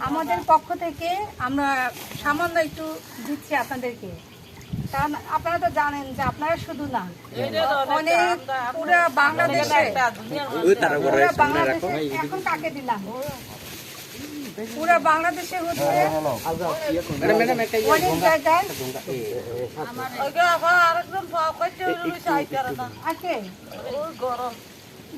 আমাদের পক্ষ থেকে আমরা সামান্য একটু দিচ্ছি আপনাদেরকে। কারণ আপনারা তো জানেন যে আপনারা শুধু না অনেক পুরো বাংলাদেশে বাংলাদেশে এখন কাকে দিলাম পুরো বাংলাদেশে হচ্ছে অনেক জায়গায় আছে নিয়ে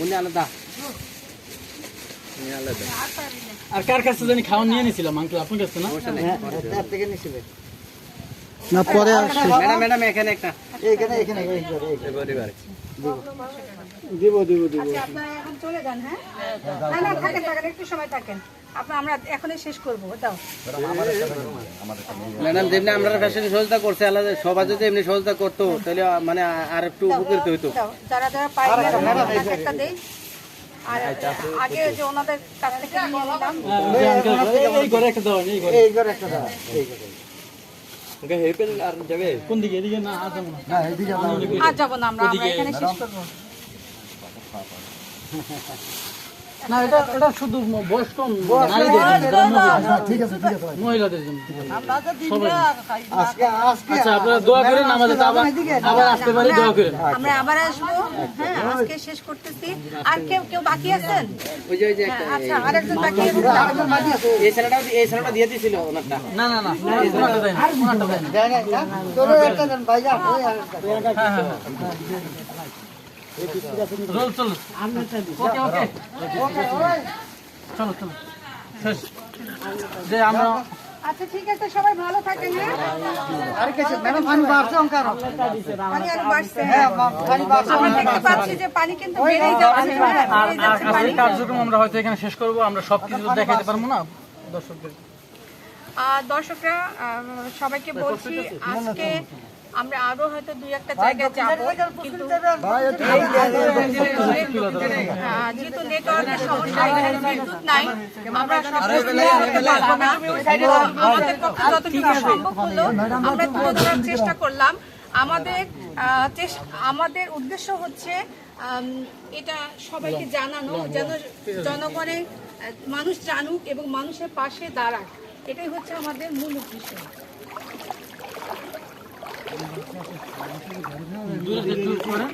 উনি না, না, উনি আলাদা। আর কার কাছে জানি খাওয়া নিয়ে নিছিলাম আঙ্কেল আপনার কাছে না? না পরে ম্যাডাম ম্যাডাম এখানে একটা। এখানে এখানে দিব দিব দিব। আচ্ছা আপনারা এখন চলে যান হ্যাঁ? না না থাকেন থাকেন একটু সময় থাকেন। আপনার আমরা এখনই শেষ করব দাও। ম্যাডাম যেমনি আমরা ফ্যাশন সহযোগিতা করছে আলাদা সবাই যদি এমনি সহযোগিতা করতো তাহলে মানে আর একটু উপকৃত হইতো। দাও যারা যারা পাই একটা দেই। আগে যে। ওনাদের কাছ থেকে নিয়ে নিলাম। ওই যে আঙ্কেল এই ঘরে একটা দাও এই ঘরে। একটা দাও এই ঘরে। কোন দিকে? এদিকে না আর যাব না? আর যাব আমরা এখানে শেষ করব। না এটা এটা শুধু বয়স কম নারীদের জন্য, আচ্ছা, ঠিক আছে ঠিক আছে। মহিলাদের জন্য। আজকে আজকে আচ্ছা আপনারা দোয়া করেন আমাদের আবার আবার আসতে পারি দোয়া করেন। আমরা আবার আসব? হ্যাঁ আজকে শেষ করতেছি। আর কেউ কেউ বাকি আছেন? ওই যে ওই যে হ্যাঁ, আচ্ছা আরেকজন বাকি আছে। এই ছেলেটাও এই ছেলেটা দিয়ে দিছিল ওনারটা। না না না ওনারটা দেন ওনারটা দেন তোরও একটা দেন। ভাইজান ওই আরেকটা। রোল চল ওকে ওকে চলো চলো শেষ যে আমরা আচ্ছা ঠিক আছে সবাই ভালো থাকেন হ্যাঁ? আর কিছু ম্যাডাম পানি বাড়ছে অঙ্কার পানি আরও বাড়ছে হ্যাঁ পানি বাড়ছে আমরা দেখতে পাচ্ছি যে পানি কিন্তু বেড়েই যাচ্ছে আর আর কার্যক্রম আমরা হয়তো এখানে শেষ করব আমরা সব কিছু দেখাতে পারব না। দর্শকদের আর দর্শকরা সবাইকে বলছি আজকে আমরা আরও হয়তো দুই একটা জায়গায় যাব কিন্তু যেহেতু নেটওয়ার্কের সমস্যা এখানে বিদ্যুৎ নাই। আমরা আমাদের পক্ষে যতটুকু সম্ভব হলো আমরা তুলে ধরার চেষ্টা করলাম। আমাদের আমাদের উদ্দেশ্য হচ্ছে এটা সবাইকে জানানো যেন জনগণের মানুষ জানুক এবং মানুষের পাশে দাঁড়াক। এটাই হচ্ছে আমাদের মূল উদ্দেশ্য। দূরে যে দূর করেন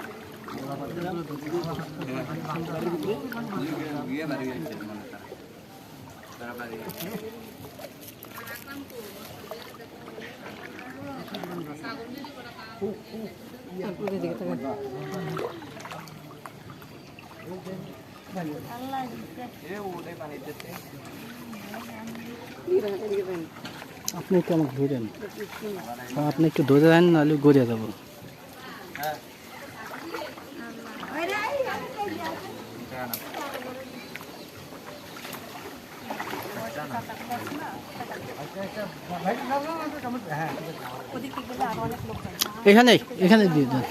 আপনি একটু আমাকে ধরেন আপনি একটু ধরে দেন নাহলে গড়িয়ে যাব ওদিকে গেলে আরও অনেক লোক যাবে। এখানে এখানে দিয়ে দেন।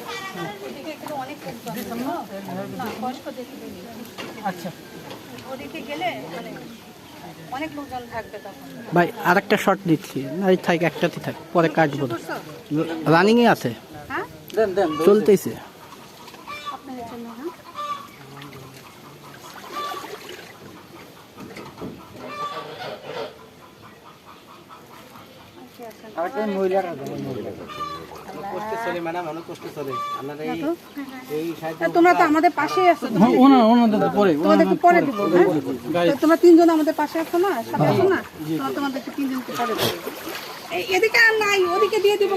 আচ্ছা। ওদিকে গেলে মানে অনেক লোকজন থাকবে তখন। ভাই আরেকটা শট শর্ট দিচ্ছি। না থাক একটাতে থাক পরে কাটবো? রানিংয়ে আছে? হ্যাঁ? দেন দেন চলতেছে আপনাদের জন্য হ্যাঁ কষ্ট চলে ম্যাডাম অনেক কষ্ট চলে আপনার এই এই সাহায্য তা তোমরা তো আমাদের পাশেই আছো। হ্যাঁ, তো পরে তোমাদেরকে পরে দিব হ্যাঁ? তোমরা তিনজন আমাদের পাশে আছো না? সাথে আছো না? তোমাদেরকে তিনজনকে পরে। দেবো এদিকে আর নাই ওদিকে দিয়ে দিব।